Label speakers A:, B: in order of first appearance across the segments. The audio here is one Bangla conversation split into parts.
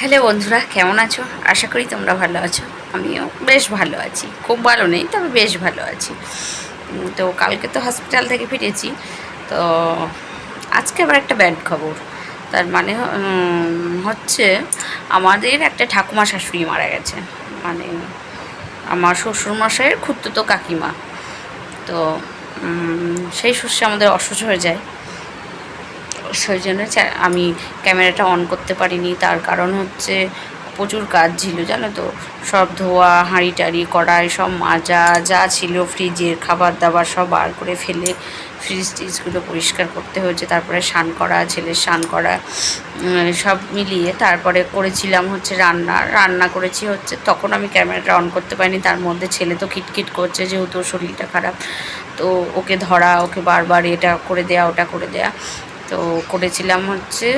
A: হ্যালো বন্ধুরা, কেমন আছো? আশা করি তোমরা ভালো আছো। আমিও বেশ ভালো আছি। খুব ভালো নেই, তবে বেশ ভালো আছি। তো কালকে তো হসপিটাল থেকে ফিরেছি। তো আজকে আবার একটা ব্যাড খবর। তার মানে হচ্ছে আমাদের একটা ঠাকুমা শাশুড়ি মারা গেছে। মানে আমার শ্বশুরমশাইয়ের খুঁড়তুতো কাকিমা। তো সেই শস্যে আমাদের অসহ্য হয়ে যায়। সেই জন্য আমি ক্যামেরাটা অন করতে পারিনি, তার কারণ হচ্ছে প্রচুর কাজ ছিল, জানো তো? সব ধোয়া হাঁড়ি টাড়ি কড়াই, সব মাজা, যা ছিল ফ্রিজের খাবার দাবার সব বার করে ফেলে ফ্রিজ টিজগুলো পরিষ্কার করতে হয়েছে, তারপরে স্নান করা, ছেলের স্নান করা সব মিলিয়ে তারপরে করেছিলাম হচ্ছে রান্না রান্না করেছি হচ্ছে, তখন আমি ক্যামেরাটা অন করতে পারিনি, তার মধ্যে ছেলে তো কিটকিট করছে যেহেতু শরীরটা খারাপ, তো ওকে ধরা, ওকে বারবার এটা করে দেয়া, ওটা করে দেয়া তো করেছিলাম হচ্ছে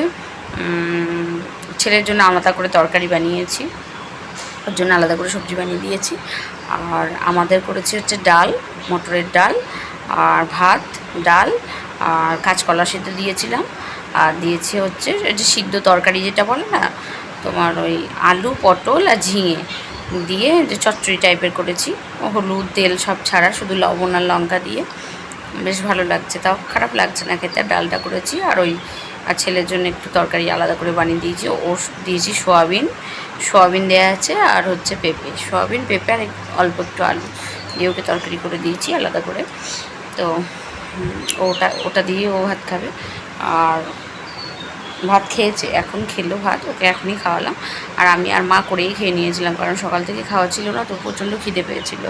A: ছেলের জন্য আলাদা করে তরকারি বানিয়েছি। ওর জন্য আলাদা করে সবজি বানিয়ে দিয়েছি। আর আমাদের করেছি হচ্ছে ডাল, মটরের ডাল, আর ভাত, ডাল, আর কাঁচকলা সিদ্ধ দিয়েছিলাম। আর দিয়েছি হচ্ছে যে সিদ্ধ তরকারি যেটা বলে না, তোমার ওই আলু, পটল আর ঝিঙে দিয়ে যে চচ্চড়ি টাইপের করেছি। হলুদ, তেল সব ছাড়া, শুধু লবণ আর লঙ্কা দিয়ে। বেশ ভালো লাগছে। তাও খারাপ লাগছে না খেতে ডালটা করেছি, আর ওই, আর ছেলের জন্য একটু তরকারি আলাদা করে বানিয়ে দিয়েছি। ও দিয়েছি সোয়াবিন সোয়াবিন দেওয়া আছে, আর হচ্ছে পেঁপে। সোয়াবিন, পেঁপে, আর অল্প একটু আলু দিয়ে ওকে তরকারি করে দিয়েছি আলাদা করে। তো ওটা ওটা দিয়ে ও ভাত খাবে। আর ভাত খেয়েছে, এখন খেলো ভাত, ওকে এখনই খাওয়ালাম। আর আমি আর মা করেই খেয়ে নিয়েছিলাম, কারণ সকাল থেকে খাওয়া ছিল না, তো প্রচণ্ড খিদে পেয়েছিল।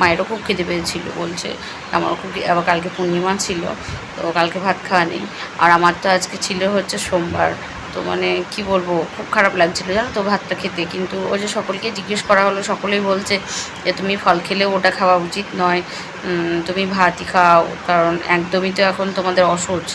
A: মায়েরও খুব খিদে পেয়েছিল, বলছে। আমারও খুব আবার কালকে পূর্ণিমা ছিল, তো কালকে ভাত খাওয়া নেই। আর আমার তো আজকে ছিল হচ্ছে সোমবার। তো মানে কি বলব, খুব খারাপ লাগছিল জানো তো ভাতটা খেতে। কিন্তু ওই যে সকলকে জিজ্ঞেস করা হলো, সকলেই বলছে যে তুমি ফল খেলে ওটা খাওয়া উচিত নয় তুমি ভাতই খাও, কারণ একদমই তো এখন তোমাদের অসহ্য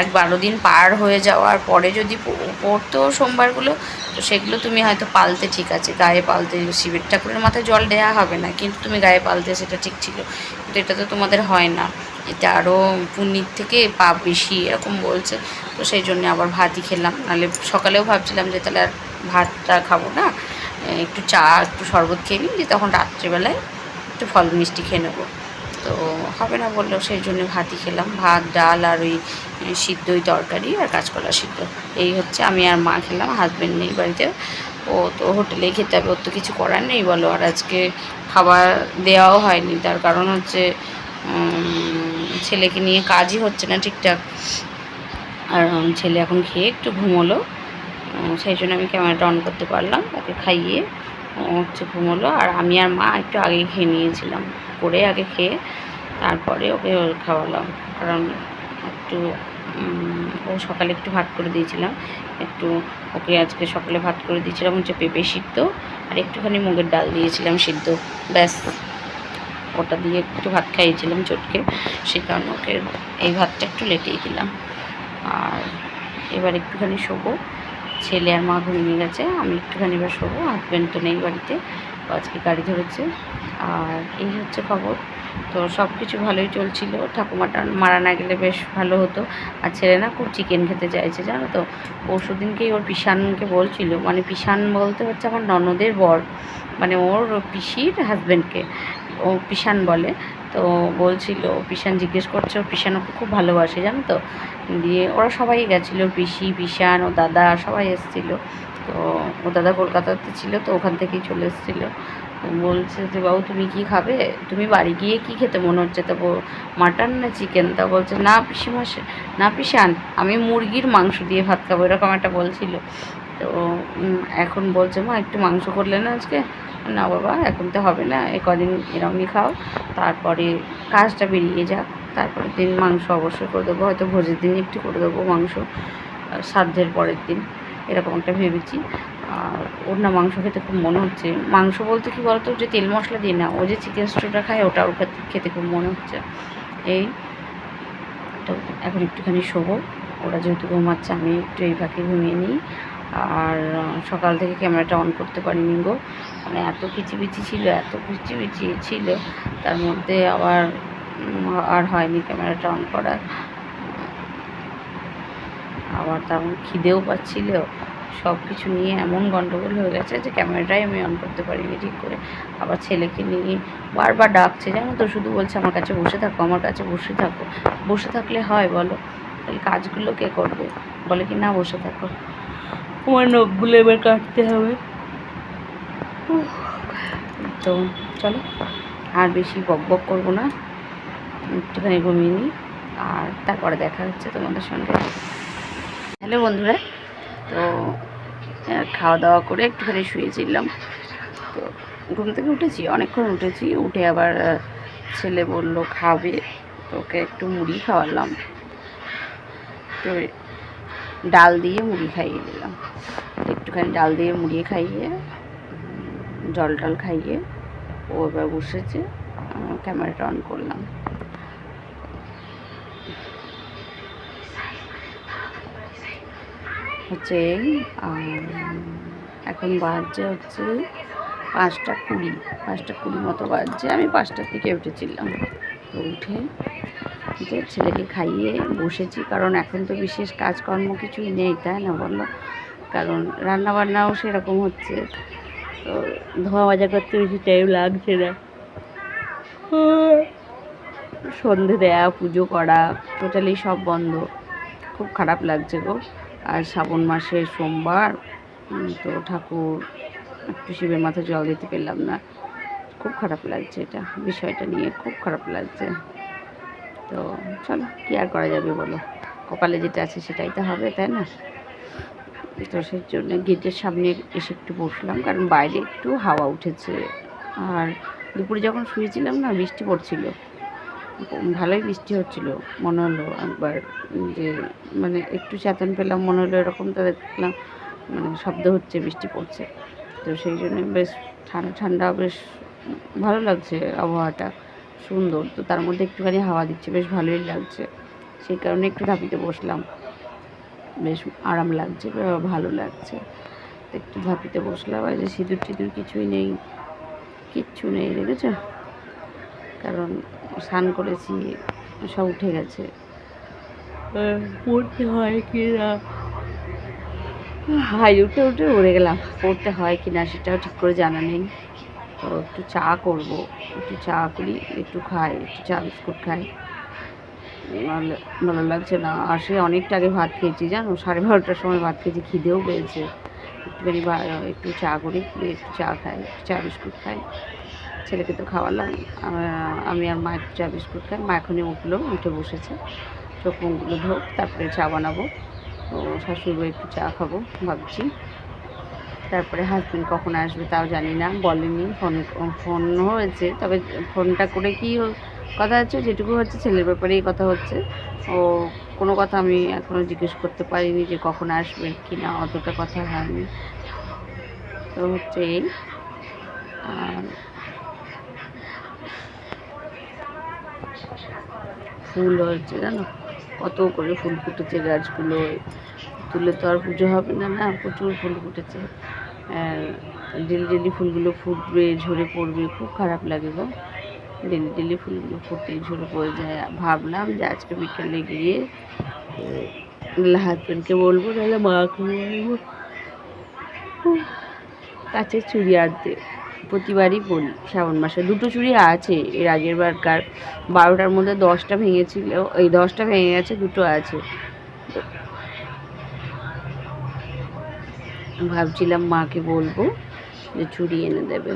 A: এক বারো দিন পার হয়ে যাওয়ার পরে যদি পড়তো সোমবারগুলো, তো সেগুলো তুমি হয়তো পালতে ঠিক আছে, গায়ে পালতে, শিবের ঠাকুরের মাথায় জল দেওয়া হবে না, কিন্তু তুমি গায়ে পালতে সেটা ঠিক ছিল, কিন্তু এটা তো তোমাদের হয় না। এটা আরও পুণ্যির থেকে পাপ বেশি, এরকম বলছে। তো সেই জন্য আবার ভাতই খেলাম। নাহলে সকালেও ভাবছিলাম যে তাহলে আর ভাতটা খাব না। একটু চা, একটু শরবত খেয়ে নিই যে তখন রাত্রিবেলায় একটু ফল মিষ্টি খেয়ে নেব। তো হবে না বলল সেই জন্য ভাতই খেলাম। ভাত, ডাল আর ওই সিদ্ধ ওই তরকারি আর কাঁচকলা সিদ্ধ। এই হচ্ছে আমি আর মা খেলাম হাজব্যান্ড নেই বাড়িতে। ও তো হোটেলেই খেতে হবে, ওর তো কিছু করার নেই বলো। আর আজকে খাবার দেওয়াও হয়নি। তার কারণ হচ্ছে ছেলেকে নিয়ে কাজই হচ্ছে না ঠিকঠাক। আর ছেলে এখন খেয়ে একটু ঘুমোলো। সেই জন্য আমি ক্যামেরাটা অন করতে পারলাম, ওকে খাইয়ে হচ্ছে ঘুমোলো। আর আমি আর মা একটু আগে খেয়ে নিয়েছিলাম, করে আগে খেয়ে তারপরে ওকে খাওয়ালাম। কারণ একটু ও সকালে একটু ভাত করে দিয়েছিলাম। একটু ওকে আজকে সকালে ভাত করে দিয়েছিলাম, হচ্ছে পেঁপে সিদ্ধ। আর একটুখানি মুগের ডাল দিয়েছিলাম সিদ্ধ, ব্যাস। ওটা দিয়ে একটু ভাত খাইয়েছিলাম চটকে, সে কারণে ওকে এই ভাতটা একটু লেটেই দিলাম। আর এবার একটুখানি শোবো। ছেলে আর মা ঘুমিয়ে গেছে, আমি একটুখানি এবার শোবো হাজব্যান্ড তো নেই বাড়িতে আজকে গাড়ি ধরেছে। আর এই হচ্ছে খবর। তো সব কিছু ভালোই চলছিল ঠাকুমাটা মারা না গেলে বেশ ভালো হতো। আর ছেলে না খুব চিকেন খেতে চাইছে, জানো তো? পরশু দিনকেই ওর পিসানকে বলছিল মানে পিসান বলতে হচ্ছে আমার ননদের বর মানে ওর পিসির হাজব্যান্ডকে ও পিসান বলে। তো বলছিল পিসান জিজ্ঞেস করছে, ও পিসান ওকে খুব ভালোবাসে, জানো তো? দিয়ে ওরা সবাই গেছিল, পিসি পিসান ও দাদা সবাই এসেছিল। তো ও দাদা কলকাতাতে ছিল, তো ওখান থেকেই চলে এসেছিল। বলছে যে, বাবু, তুমি কি খাবে? তুমি বাড়ি গিয়ে কি খেতে মনে হচ্ছে? তা মাটন না চিকেন? তা বলছে, না পিসিমা, না পিসান আমি মুরগির মাংস দিয়ে ভাত খাব, এরকম একটা বলছিল। তো এখন বলছে, মা, একটু মাংস করলে না আজকে না বাবা, এখন তো হবে না, এ কদিন এরমই খাও। তারপরে কাজটা বেরিয়ে যাক, তারপরের দিন মাংস অবশ্যই করে দেবো, হয়তো ভোজের দিন একটু করে দেবো মাংস সাধ্যের পরের দিন, এরকম একটা ভেবেছি। আর ওর না মাংস খেতে খুব মনে হচ্ছে। মাংস বলতে কি বলতো, যে তেল মশলা দিয়ে না, ও যে চিকেন স্টুটা খায় ওটা ওর খেতে- খুব মনে হচ্ছে। এই এখন একটুখানি শোবো। ওরা যেহেতু ঘুমাচ্ছে, আমি একটু এই ফাঁকে ঘুমিয়ে নিই। আর সকাল থেকে ক্যামেরাটা অন করতে পারিনি গো। মানে এত কিচিবিচি ছিল, এত কিচিবিচি ছিল, তার মধ্যে আবার আর হয়নি ক্যামেরাটা অন করার। আবার তেমন খিদেও পাচ্ছিল। সব কিছু নিয়ে এমন গন্ডগোল হয়ে গেছে যে ক্যামেরাটাই আমি অন করতে পারিনি ঠিক করে। আবার ছেলেকে নিয়ে বারবার ডাকছে, জানো তো, শুধু বলছে, আমার কাছে বসে থাকো, আমার কাছে বসে থাকো। বসে থাকলে হয় বলো, তাহলে কাজগুলো কে করবে? বলে কি, না, বসে থাকো। আমার নখগুলো এবার কাটতে হবে। তো চলো, আর বেশি বক বক করব না। একটুখানি ঘুমিয়ে নিই, আর তারপরে দেখা হচ্ছে তোমাদের সঙ্গে। হ্যালো বন্ধুরা, তো খাওয়া দাওয়া করে একটুখানি শুয়েছিলাম। তো ঘুম থেকে উঠেছি, অনেকক্ষণ উঠেছি, উঠে আবার ছেলে বলল খাবে, তো ওকে একটু মুড়ি খাওয়ালাম। তো ডাল দিয়ে মুড়ি খাইয়ে দিলাম। একটুখানি ডাল দিয়ে মুড়ি খাইয়ে, জল টল খাইয়ে ও এবার বসেছে ক্যামেরাটা অন করলাম। হচ্ছে এখন বাজছে হচ্ছে পাঁচটা কুড়ি পাঁচটা কুড়ি মতো বাজছে। আমি পাঁচটার থেকে উঠেছিলাম। তো উঠে যে ছেলেকে খাইয়ে বসেছি, কারণ এখন তো বিশেষ কাজকর্ম কিছুই নেই, তাই না বলো? কারণ রান্নাবান্নাও সেরকম হচ্ছে। তো ধোয়া মাজা করতে বেশি টাইম লাগছে না। সন্ধে দেয়া, পুজো করা টোটালি সব বন্ধ। খুব খারাপ লাগছে গো। আর শ্রাবণ মাসের সোমবার তো ঠাকুর একটু শিবের মাথায় জল দিতে পেলাম না। খুব খারাপ লাগছে এটা, বিষয়টা নিয়ে খুব খারাপ লাগছে। তো চলো, কী আর করা যাবে বলো? কপালে যেটা আছে সেটাই তো হবে, তাই না? তো সেই জন্য গেটের সামনে এসে একটু বসলাম, কারণ বাইরে একটু হাওয়া উঠেছে। আর দুপুরে যখন শুয়েছিলাম না, বৃষ্টি পড়ছিল। ভালোই বৃষ্টি হচ্ছিল, মনে হলো একবার যে মানে একটু চেতন পেলাম, মনে হলো এরকম তো দেখলাম মানে শব্দ হচ্ছে, বৃষ্টি পড়ছে। তো সেই জন্য বেশ ঠান্ডা ঠান্ডা, বেশ ভালো লাগছে আবহাওয়াটা। সুন্দর। তো তার মধ্যে একটুখানি হাওয়া দিচ্ছে বেশ ভালোই লাগছে। সেই কারণে একটু ধাপিতে বসলাম। বেশ আরাম লাগছে ভালো লাগছে। একটু ধাপিতে বসলাম আর যে সিঁদুর টিঁদুর কিছুই নেই কিচ্ছু নেই দেখেছ? কারণ স্নান করেছি সব উঠে গেছে। পড়তে হয় কি না? হাই উঠে উঠে উড়ে গেলাম। পড়তে হয় কি না সেটাও ঠিক করে জানা নেই। তো একটু চা করব। একটু চা করি, একটু খাই, একটু চা বিস্কুট খাই। ভালো লাগছে না। আর সে অনেকটা আগে ভাত খেয়েছি, জানো? সাড়ে বারোটার সময় ভাত খেয়েছি, খিদেও পেয়েছে। একটুখানি একটু চা করি, একটু চা খাই, একটু চা বিস্কুট খাই। ছেলেকে তো খাওয়ালাম। আমি আর মা একটু চা বিস্কুট খাই। মা এখনই উঠল, উঠে বসেছে। চোখ মুখগুলো ধোক, তারপরে চা বানাবো। তো শাশুড়ি একটু চা খাব, ভাবছি। তারপরে হাজবেন্ড কখন আসবে তাও জানি না, বলেনি। ফোন ফোন হয়েছে, তবে ফোনটা করে কি কথা হচ্ছে, যেটুকু হচ্ছে ছেলের ব্যাপারেই কথা হচ্ছে। ও, কোনো কথা আমি এখনও জিজ্ঞেস করতে পারিনি যে কখন আসবে কি না অতটা কথা হয়নি। তো হচ্ছে এই। আর ফুল হয়েছে জানো? কত করে ফুল ফুটেছে গাছগুলো। তুলে তো আর পুজো হবে না না, প্রচুর ফুল ফুটেছে। ডেলি ডেলি ফুলগুলো ফুটবে, ঝরে পড়বে, খুব খারাপ লাগে গো। ডেলি ডেলি ফুলগুলো ফুটে ঝরে পড়ে যায়। ভাবলাম যে আজকে বিকেলে গিয়ে হাজবেন্ডকে বলব, তাহলে মাকে বলব কাছের চুড়ি আনতে। প্রতিবারই বলি, শ্রাবণ মাসে দুটো চুড়ি আছে, এর আগের বারকার বারোটার মধ্যে দশটা ভেঙেছিল, এই দশটা ভেঙে গেছে, দুটো আছে। ভাবছিলাম মাকে বলব যে চুড়ি এনে দেবে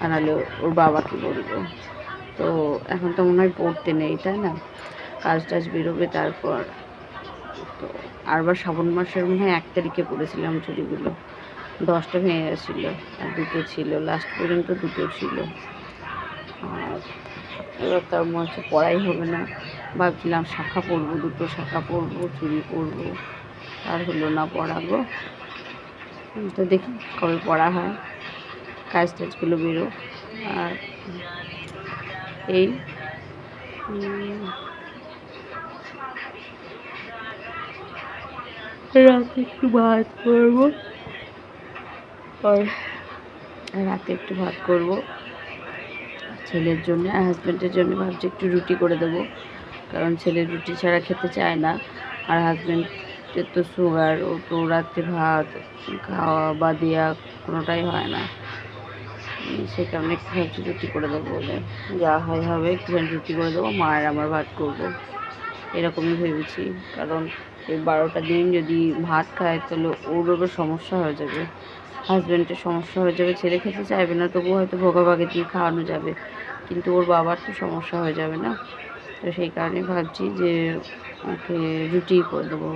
A: আর নাহলে ওর বাবাকে বলব। তো এখন তো মনে হয় পড়তে নেই, তাই না? কাজ টাজ বেরোবে তারপর। তো আরবার শ্রাবণ মাসের মনে হয় এক তারিখে পড়েছিলাম চুড়িগুলো। দশটা ভেঙে গেছিল, আর দুটো ছিল। লাস্ট পর্যন্ত দুটো ছিল। আর এবার তার মনে হচ্ছে পড়াই হবে না। ভাবছিলাম শাখা পরবো, দুটো শাখা পরবো, চুড়ি পরবো। আর হলো না পড়াবো। তো দেখি কবে পড়া হয়, কাজ টাজগুলো বেরো আর এই রাতে একটু ভাত করব। আর রাতে একটু ভাত করব। ছেলের জন্য আর হাজব্যান্ডের জন্য ভাবছি একটু রুটি করে দেবো। কারণ ছেলে রুটি ছাড়া খেতে চায় না। আর হাজব্যান্ড এর তো সুগার ও তো রাত্রে ভাত খাওয়া বা দেওয়া কোনোটাই হয় না। সেই কারণে ভাবছি রুটি করে দেবো বলে। যা হয় হবে একটুখানি রুটি করে দেবো মা আর আমার ভাত করব। এরকমই ভেবেছি, কারণ এই বারোটা দিন যদি ভাত খায়, তাহলে ওর ওপর সমস্যা হয়ে যাবে। হাজব্যান্ডের সমস্যা হয়ে যাবে, ছেলে খেতে চাইবে না তবু হয়তো ভোগাভাগে দিয়ে খাওয়ানো যাবে। কিন্তু ওর বাবার তো সমস্যা হয়ে যাবে না। তো সেই কারণে ভাবছি যে ওকে রুটি করে দেবো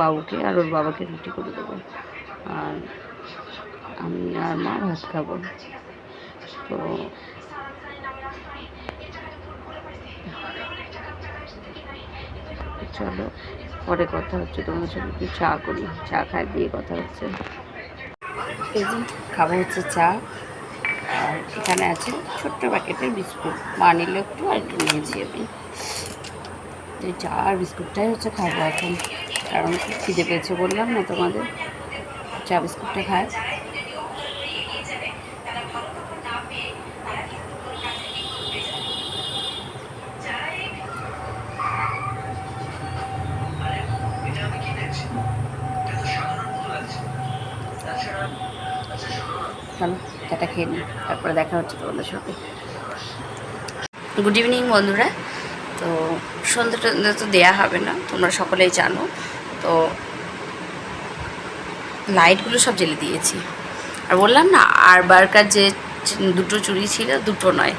A: বাবুকে, আর ওর বাবাকে রুটি করে দেবো। আর আমি আর মা ভাত খাব। তো চলো, পরে কথা হচ্ছে তোমার সাথে একটু চা করি। চা খাই, দিয়ে কথা হচ্ছে। খাব হচ্ছে চা, আর এখানে আছে ছোট্ট প্যাকেটের বিস্কুট। মা নিলে একটু, আর একটু নিয়েছি আমি। এই চা আর বিস্কুটটাই হচ্ছে খাব এখন। কারণ খিদে পেয়েছে বললাম না তোমাদের। চা, বিস্কুটটা খায়। চাটা খেয়ে নিই। তারপরে দেখা হচ্ছে তোমাদের সাথে। গুড ইভিনিং বন্ধুরা। তো সন্ধ্যে তো দেওয়া হবে না, তোমরা সকলেই জানো। তো লাইটগুলো সব জ্বেলে দিয়েছি। আর বললাম না আর বারকার যে দুটো চুড়ি ছিল, দুটো নয়,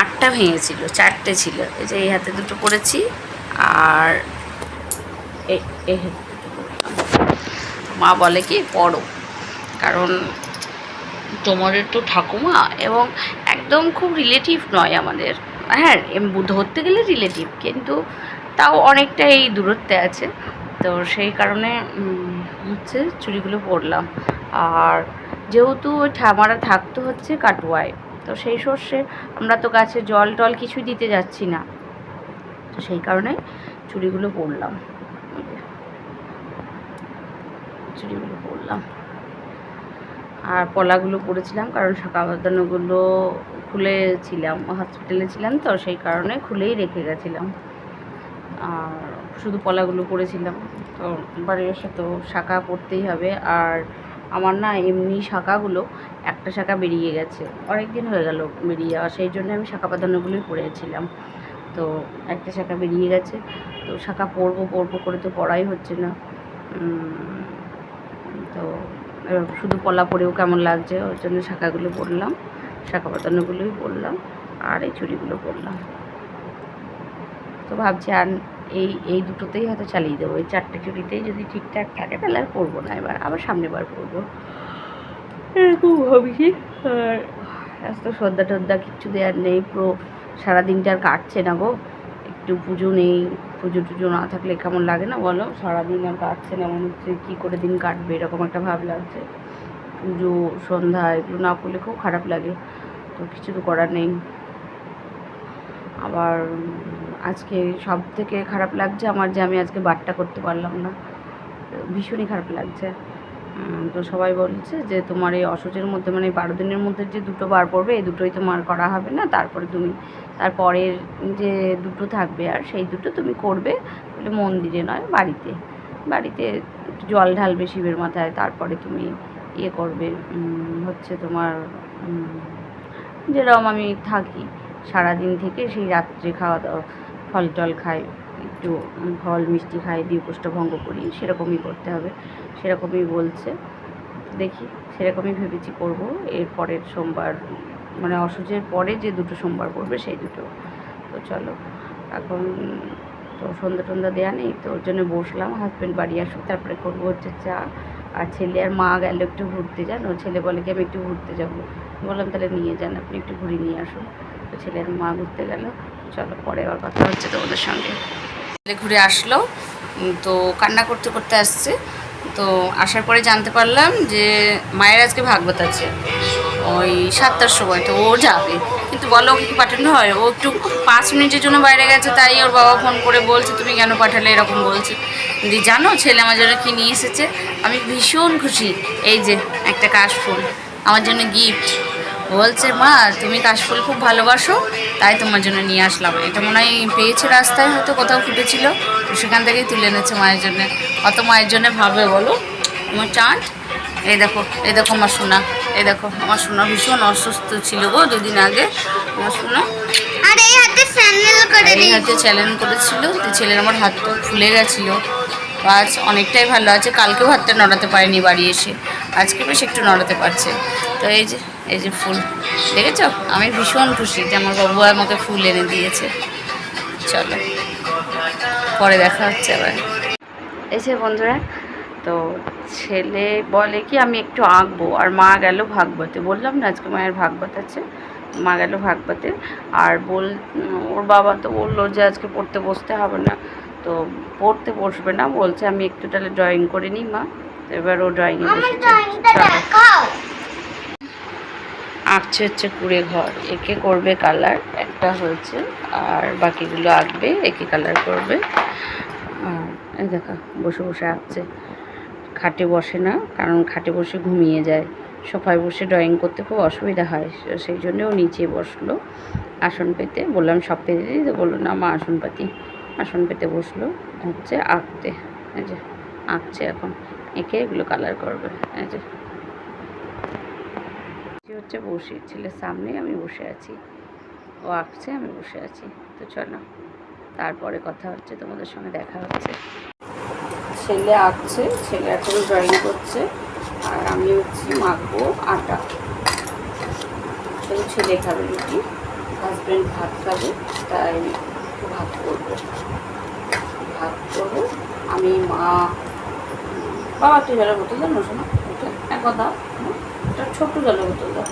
A: আটটা ভেঙেছিল, চারটে ছিল। এই যে এই হাতে দুটো করেছি, আর। মা বলে কি, পড়ো, কারণ তোমাদের তো ঠাকুমা এবং একদম খুব রিলেটিভ নয় আমাদের। হ্যাঁ ধরতে গেলে রিলেটিভ কিন্তু তাও অনেকটাই দূরত্বে আছে। তো সেই কারণে হচ্ছে চুড়িগুলো পরলাম। আর যেহেতু ওই ঠামারা থাকতে হচ্ছে কাটুয়ায়, তো সেই সর্ষে আমরা তো গাছে জল টল কিছুই দিতে যাচ্ছি না। তো সেই কারণে চুড়িগুলো পরলাম। এই। চুড়িগুলো পরলাম। আর পলাগুলো পরেছিলাম, কারণ শাখা বাঁধানোগুলো খুলেছিলাম হসপিটালে ছিলাম তো, সেই কারণে খুলেই রেখে গেছিলাম। আর শুধু পলাগুলো পরেছিলাম তো বাড়ির এসে তো শাখা পড়তেই হবে। আর আমার না এমনি শাখাগুলো, একটা শাখা বেরিয়ে গেছে। অনেক দিন হয়ে গেল বেরিয়ে আর সেই জন্য আমি শাখা বাঁধানোগুলোই পড়েছিলাম। তো একটা শাখা বেরিয়ে গেছে। তো শাখা পরবো পরবো করে তো পড়াই হচ্ছে না। তো শুধু পলা পরেও কেমন লাগছে, ওর জন্য শাখাগুলো পরলাম শাখা পাতানোগুলোই পরলাম আর এই চুড়িগুলো পরলাম তো ভাবছি আর এই এই দুটোতেই হয়তো চালিয়ে দেবো। এই চারটে চুড়িতেই যদি ঠিকঠাক থাকে, তাহলে আর পরবো না। এবার, আবার সামনেবার পরবো। এরকম ভাবছি আর আজ তো সদ্যা টদ্যা কিচ্ছু দেওয়ার নেই। পুরো সারাদিনটা আর কাটছে না গো। একটু পুজো নেই। পুজো টুজো না থাকলে কেমন লাগে না বলো? সারাদিন আর কাটছে না। মনে হচ্ছে কী করে দিন কাটবে, এরকম একটা ভাব লাগছে। পুজো সন্ধ্যা এগুলো না করলে খুব খারাপ লাগে। তো কিছু তো করার নেই। আবার আজকে সব থেকে খারাপ লাগছে আমার যে আমি আজকে বারটা করতে পারলাম না। ভীষণই খারাপ লাগছে। তো সবাই বলছে যে তোমার এই অসুচের মধ্যে মানে বারো দিনের মধ্যে যে দুটো বার পড়বে, এই দুটোই তোমার করা হবে না, তারপরে তুমি, তারপরের যে দুটো থাকবে আর সেই দুটো তুমি করবে মন্দিরে নয়, বাড়িতে। বাড়িতে জল ঢালবে শিবের মাথায়, তারপরে তুমি ইয়ে করবে হচ্ছে তোমার যেরকম আমি থাকি, সারাদিন থেকে সেই রাত্রে খাওয়া দাওয়া, ফল টল খাই, একটু ফল, মিষ্টি খাই, দিয়ে ভঙ্গ করি, সেরকমই করতে হবে, সেরকমই বলছে, দেখি, সেরকমই ভেবেছি করব, এর পরের সোমবার মানে অসুচের পরে যে দুটো সোমবার পড়বে সেই দুটো, তো চলো, এখন তো সন্ধ্যা টন্ধা দেওয়া নেই, তো ওর জন্য বসলাম হাজব্যান্ড বাড়ি আসুক, তারপরে করব হচ্ছে চা আর ছেলে আর মা গেল একটু ঘুরতে যান ও ছেলে বলে কি, আমি একটু ঘুরতে যাব। বললাম, তাহলে নিয়ে যান, আপনি একটু ঘুরে নিয়ে আসুন। তো ছেলে আর মা ঘুরতে গেল। চলো, পরে আবার কথা হচ্ছে তোমাদের সঙ্গে। ছেলে ঘুরে আসলো তো কান্না করতে করতে আসছে। তো আসার পরে জানতে পারলাম যে মায়ের আজকে ভাগবত আছে। ওই সাতটার সময় তো ও যাবে। কিন্তু বলো, ওকে কি পাঠানো হয়? ও একটু পাঁচ মিনিটের জন্য বাইরে গেছে, তাই ওর বাবা ফোন করে বলছে, তুমি কেন পাঠালে? এরকম বলছে। দি, জানো, ছেলে আমার জন্য কী নিয়ে এসেছে? আমি ভীষণ খুশি। এই যে, একটা কাশফুল, আমার জন্য গিফট বলছে, মা, তুমি কাশফুল খুব ভালোবাসো, তাই তোমার জন্য নিয়ে আসলাম। এটা মনে হয় পেয়েছে রাস্তায়, হয়তো কোথাও ফুটেছিল সেখান থেকেই তুলে এনেছে মায়ের জন্য। অত মায়ের জন্য ভাবে বলো। আমার চাঁদ, এই দেখো এই দেখো আমার সোনা। এই দেখো আমার সোনা ভীষণ অসুস্থ ছিল গো দুদিন আগে। আমার সোনা
B: আর এই হাতে স্যান্ডেল করে
A: এই
B: দিই
A: হাতে চ্যালেঞ্জ করেছিল তো ছেলের আমার হাত তো ফুলে গেছিল। আজ অনেকটাই ভালো আছে কালকেও হাতটা নড়াতে পারেনি বাড়ি এসে। আজকে বেশ একটু নড়াতে পারছে। তো এই যে এই যে ফুল। দেখেছ? আমি ভীষণ খুশি যে আমার বাবু আমাকে ফুল এনে দিয়েছে। চলো পরে দেখা হচ্ছে আবার। এই যে বন্ধুরা তো ছেলে বলে কি আমি একটু আঁকবো। আর মা গেল ভাগবতে। বললাম না আজকে মায়ের ভাগবত আছে। মা গেল ভাগবতে। আর বল ওর বাবা তো বলল যে আজকে পড়তে বসতে হবে না। তো পড়তে বসবে না বলছে আমি একটু তাহলে ড্রয়িং করে নিই মা। এবার ও ড্রয়িংয়ে বসেছে। আঁকছে হচ্ছে কুড়ে ঘর। একে করবে কালার একটা হয়েছে আর বাকিগুলো আঁকবে একে কালার করবে। আর এই দেখো বসে বসে আঁকছে। খাটে বসে না, কারণ খাটে বসে ঘুমিয়ে যায়। সোফায় বসে ড্রয়িং করতে খুব অসুবিধা হয় সেই জন্য ও নিচে বসল। আসন পেতে বললাম, সব পেতে দিই তো বলল, না, মা, আসন পাতি। আসন পেতে বসল, হচ্ছে আঁকতে। এই যে, আঁকছে এখন। এঁকে এগুলো কালার করবে। এই যে। হচ্ছে বসে ছেলের সামনে আমি বসে আছি। ও আঁকছে, আমি বসে আছি। তো চলো, তারপরে কথা হচ্ছে, তোমাদের সঙ্গে দেখা হচ্ছে। ছেলে আঁকছে ছেলে এখন ড্রয়িং করছে। আর আমি হচ্ছি মাখবো আটা। শুধু ছেলে খাবে রুটি হাজব্যান্ড ভাত খাবে তাই ভাত করব। ভাত করব। আমি মা বাবা তুই জলের বোতল দাও না। শোনা এটা দাও। হুম, একটা ছোট্ট জলের বোতল দাও।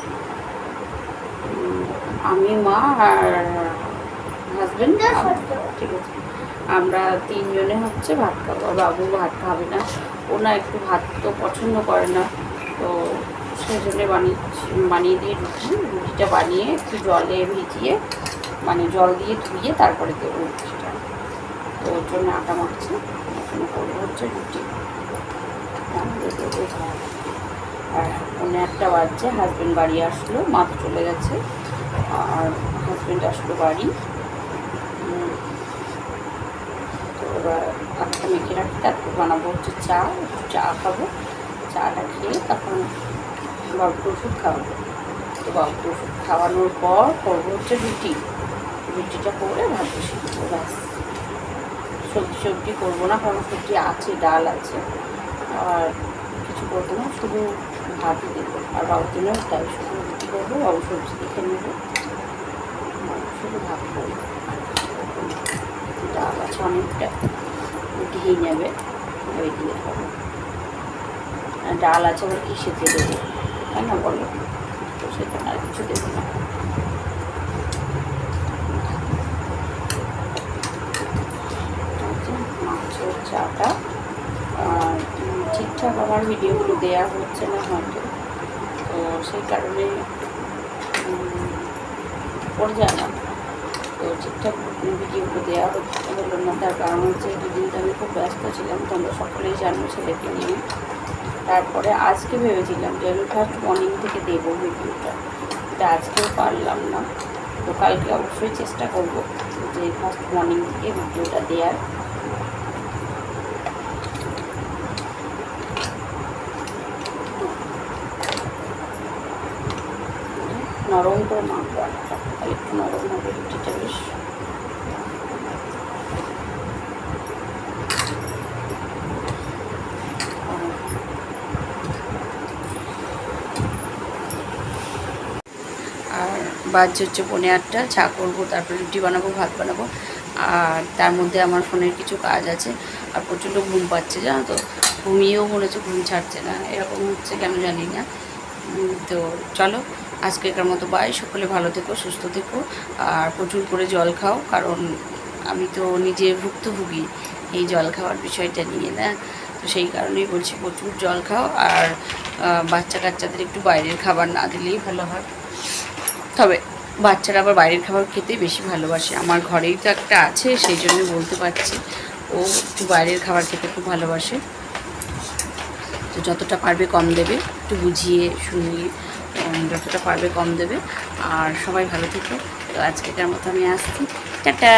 A: আমি মা আর হাজব্যান্ড ঠিক আছে। আমরা তিনজনে হচ্ছে ভাত খাব। বাবু ভাত খাবে না। ওনা একটু ভাত তো পছন্দ করে না। তো সেই জন্যে বানিয়েছি বানিয়ে দিয়ে রুটি, রুটিটা বানিয়ে একটু জলে ভিজিয়ে মানে জল দিয়ে ধুয়ে তারপরে দেবো রুটিটা। তো ওর জন্য আটা মাখছি। এখন করব হচ্ছে রুটি। আর অন্য একটা বাজছে হাজব্যান্ড বাড়ি আসলো মা তো চলে গেছে। আর হাজব্যান্ড আসলো বাড়ি উম, তো এবার আটটা মেখে রাখি, তারপর বানাবো হচ্ছে চা, একটু চা খাব। চাটা খেয়ে তখন বাবুকে ওষুধ খাওয়াবো। তো বাবুকে ওষুধ খাওয়ানোর পর করব হচ্ছে রুটি। রুটিটা করে ভাত দেবো ব্যাস। সবজি সবজি করব না, কারণ সবজি আছে, ডাল আছে। আর কিছু করব না, শুধু ভাতই দেবো। আর বাবুর জন্য তাই শুধু রুটি করব, বাবু সবজি দেখে নেব। শুধু ভাত করব। ডাল আছে অনেকটা। ঘি নেবে। ওই দিয়ে খাব। ডাল আছে আবার কি সেতে দেবো? তাই না বলো? তো সেটা আর কিছু দেবো না। হচ্ছে মাছের চাটা। ঠিকঠাক আমার ভিডিওগুলো দেওয়া হচ্ছে না হয়তো। তো সেই কারণে পড়ে যায় না তো ঠিকঠাক ভিডিওগুলো দেওয়া হচ্ছে। হলো না তার কারণ হচ্ছে দুদিন তো আমি খুব ব্যস্ত ছিলাম তোমরা সকলেই জানো ছেলেকে নিয়ে। তারপরে আজকে ভেবেছিলাম যে আমি ফার্স্ট মর্নিং থেকে দেবো ভিডিওটা এটা আজকেও পারলাম না। তো কালকে অবশ্যই চেষ্টা করব যে ফার্স্ট মর্নিং থেকে ভিডিওটা দেওয়ার নরম করে মাখবো একটু নরম হবে রুটিটা বেশ আর বাজছে হচ্ছে পৌনে আটটা, চা করব, তারপরে রুটি বানাবো, ভাত বানাবো। আর তার মধ্যে আমার ফোনের কিছু কাজ আছে, আর প্রচণ্ড ঘুম পাচ্ছে, জানো তো? ঘুমিয়েও মনে হচ্ছে ঘুম ছাড়ছে না, এরকম হচ্ছে কেন জানি না। তো চলো, আজকেকার মতো বাই সকলে ভালো থেকো, সুস্থ থেকো, আর প্রচুর করে জল খাও, কারণ আমি তো নিজে ভুক্তভোগী এই জল খাওয়ার বিষয়টা নিয়ে, না? তো সেই কারণেই বলছি প্রচুর জল খাও, আর বাচ্চা কাচ্চাদের একটু বাইরের খাবার না দিলেই ভালো হয়। তবে বাচ্চারা আবার বাইরের খাবার খেতে বেশি ভালোবাসে। আমার ঘরেই তো একটা আছে, সেই জন্য বলতে পারছি। ও একটু বাইরের খাবার খেতে খুব ভালোবাসে। তো যতটা পারবে কম দেবে, একটু বুঝিয়ে শুনিয়ে যতটা পারবে কম দেবে। আর সবাই ভালো থেকো। তো আজকে তার মতো আমি আসছি। টাটা!